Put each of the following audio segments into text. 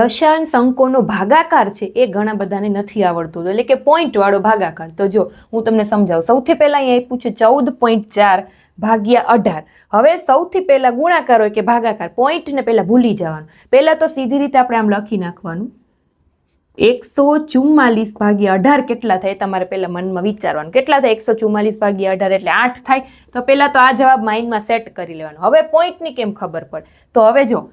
દશાંશ અંકોનો ભાગાકાર છે એ ઘણા બધાને નથી આવડતું. એટલે કે પોઈન્ટ વાળો ભાગાકાર. તો જો હું તમને સમજાવું. સૌથી પહેલા અહીંયા આપ્યું છે ચૌદ પોઈન્ટ ચાર ભાગ્યા અઢાર. હવે સૌથી પહેલા ગુણાકાર હોય કે ભાગાકાર. પોઈન્ટને પહેલા ભૂલી જવાનું. પહેલા તો સીધી રીતે આપણે આમ લખી નાખવાનું. એકસો ચુમ્માલીસ ભાગ્યા અઢાર કેટલા થાય? તમારે પહેલા મનમાં વિચારવાનું. કેટલા થાય? એકસો ચુમ્માલીસ ભાગ્યા અઢાર એટલે આઠ થાય. તો પહેલા તો આ જવાબ માઇન્ડમાં સેટ કરી લેવાનો. હવે પોઈન્ટની કેમ ખબર પડે? તો હવે જો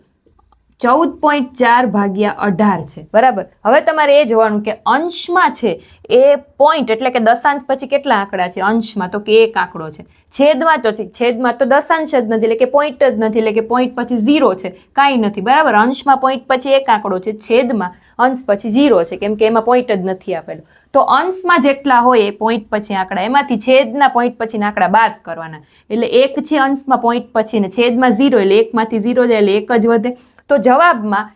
ચૌદ પોઈન્ટ ચાર ભાગ્યા અઢાર છે. બરાબર? હવે તમારે એ જોવાનું કે અંશમાં છે એ પોઈન્ટ એટલે કે દશાંશ પછી કેટલા આંકડા છે? અંશમાં તો કે એક આંકડો છે. છેદમાં તો છે, છેદમાં તો દશાંશ જ નથી, એટલે કે પોઈન્ટ જ નથી, એટલે કે પોઈન્ટ પછી ઝીરો છે. કાંઈ નથી. બરાબર? અંશમાં પોઈન્ટ પછી એક આંકડો છે, છેદમાં અંશ પછી ઝીરો છે, કેમ કે એમાં પોઈન્ટ જ નથી આપેલો. તો અંશમાં જેટલા હોય એ પોઈન્ટ પછી આંકડા. એમાંથી છેદના પોઈન્ટ પછીના આંકડા બાદ કરવાના. એટલે એક છે અંશમાં પોઈન્ટ પછી ને છેદમાં ઝીરો એટલે એકમાંથી ઝીરો જાય એટલે એક જ વધે. તો જવાબમાં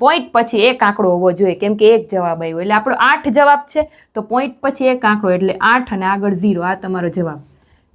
પોઈન્ટ પછી એક આંકડો હોવો જોઈએ, કેમ કે એક જવાબ આવ્યો. એટલે આપણો આઠ જવાબ છે, તો પોઈન્ટ પછી એક આંકડો એટલે આઠ અને આગળ ઝીરો આ તમારો જવાબ.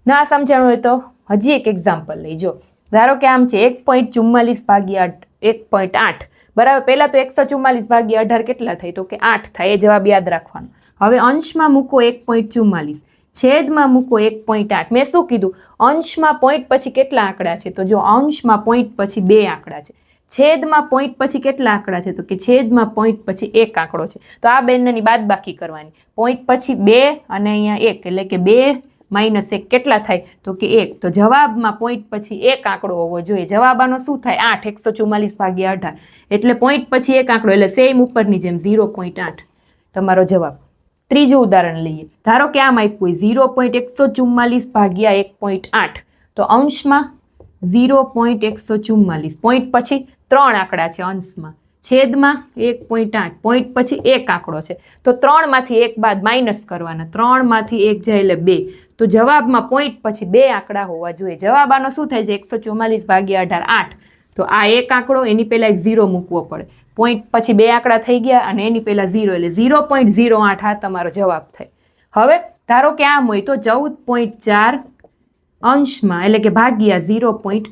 ના સમજાણું હોય તો હજી એક એક્ઝામ્પલ લઈ જો. ધારો કે આમ છે, એક પોઈન્ટ ચુમ્માલીસ ભાગ્યા આઠ. એક પોઈન્ટ આઠ. બરાબર, પહેલાં તો એકસો ચુમ્માલીસ ભાગ્યા અઢાર કેટલા થાય તો કે આઠ થાય, એ જવાબ યાદ રાખવાનો. હવે અંશમાં મૂકો એક પોઈન્ટ ચુમ્માલીસ છેદમાં મૂકો એક પોઈન્ટ આઠ. મેં શું કીધું? અંશમાં પોઈન્ટ પછી કેટલા આંકડા છે? તો જો અંશમાં પોઈન્ટ પછી બે આંકડા છે. છેદમાં પોઈન્ટ પછી કેટલા આંકડા છે? તો કે છેદમાં પોઈન્ટ પછી એક આંકડો છે. તો આ બંનેની બાદ બાકી કરવાની. પોઈન્ટ પછી બે અને અહીંયા એક, એટલે કે બે માઇનસ એક કેટલા થાય? તો કે એક. તો જવાબમાં પોઈન્ટ પછી એક આંકડો હોવો જોઈએ. જવાબ આનો શું થાય? આઠ. એકસો ચુમ્માલીસ ભાગ્યા અઢાર. એટલે પોઈન્ટ પછી એક આંકડો. એટલે સેમ ઉપરની જેમ ઝીરો પોઈન્ટ આઠ. તમારો જવાબ. ત્રીજું ઉદાહરણ લઈએ. ધારો કે આમ આપ્યું હોય. ઝીરો પોઈન્ટ એકસો ચુમ્માલીસ ભાગ્યા એક પોઈન્ટ આઠ. તો અંશમાં ઝીરો પોઈન્ટ એકસો ચુમ્માલીસ પોઈન્ટ પછી ત્રણ આંકડા છે અંશમાં. છેદમાં એક પોઈન્ટ આઠ. પોઈન્ટ પછી એક આંકડો છે. તો ત્રણમાંથી એક બાદ માઇનસ કરવાના. ત્રણમાંથી એક જાય એટલે બે. તો જવાબમાં પોઈન્ટ પછી બે આંકડા હોવા જોઈએ. જવાબ આનો શું થાય છે? એકસો ચુમ્માલીસ ભાગ્યા અઢાર આઠ. તો આ એક આંકડો, એની પહેલાં એક ઝીરો મૂકવો પડે. પોઈન્ટ પછી બે આંકડા થઈ ગયા અને એની પહેલાં ઝીરો. એટલે ઝીરો પોઈન્ટ ઝીરો આઠ આ તમારો જવાબ થાય. હવે ધારો કે આમ હોય તો ચૌદ પોઈન્ટ ચાર અંશમાં, એટલે કે ભાગ્યા ઝીરો પોઈન્ટ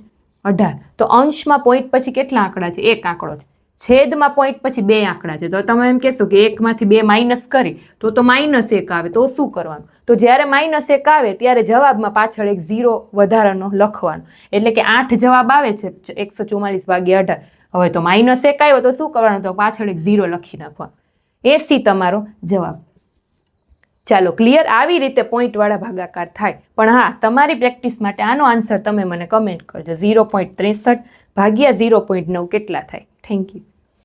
અઢાર. તો અંશમાં પોઈન્ટ પછી કેટલા આંકડા છે? એક આંકડો છે. છેદમાં પોઈન્ટ પછી બે આંકડા છે. તો તમે એમ કહેશો કે એકમાંથી બે માઇનસ કરી, તો તો માઇનસ એક આવે. તો શું કરવાનું? તો જ્યારે માઇનસ એક આવે, ત્યારે જવાબમાં પાછળ એક ઝીરો વધારાનો લખવાનો. એટલે કે આઠ જવાબ આવે છે, એકસો ચુમ્માલીસ ભાગ્યા અઢાર. હવે તો માઇનસ એક આવ્યો, તો શું કરવાનું? તો પાછળ એક ઝીરો લખી નાખવાનો. એસી તમારો જવાબ. ચાલો ક્લિયર આવી રીતે પોઈન્ટવાળા ભાગાકાર થાય. પણ હા, તમારી પ્રેક્ટિસ માટે આનો આન્સર તમે મને કમેન્ટ કરજો. ઝીરો પોઈન્ટ ત્રેસઠ ભાગ્યા ઝીરો પોઈન્ટ નવ કેટલા થાય? Thank you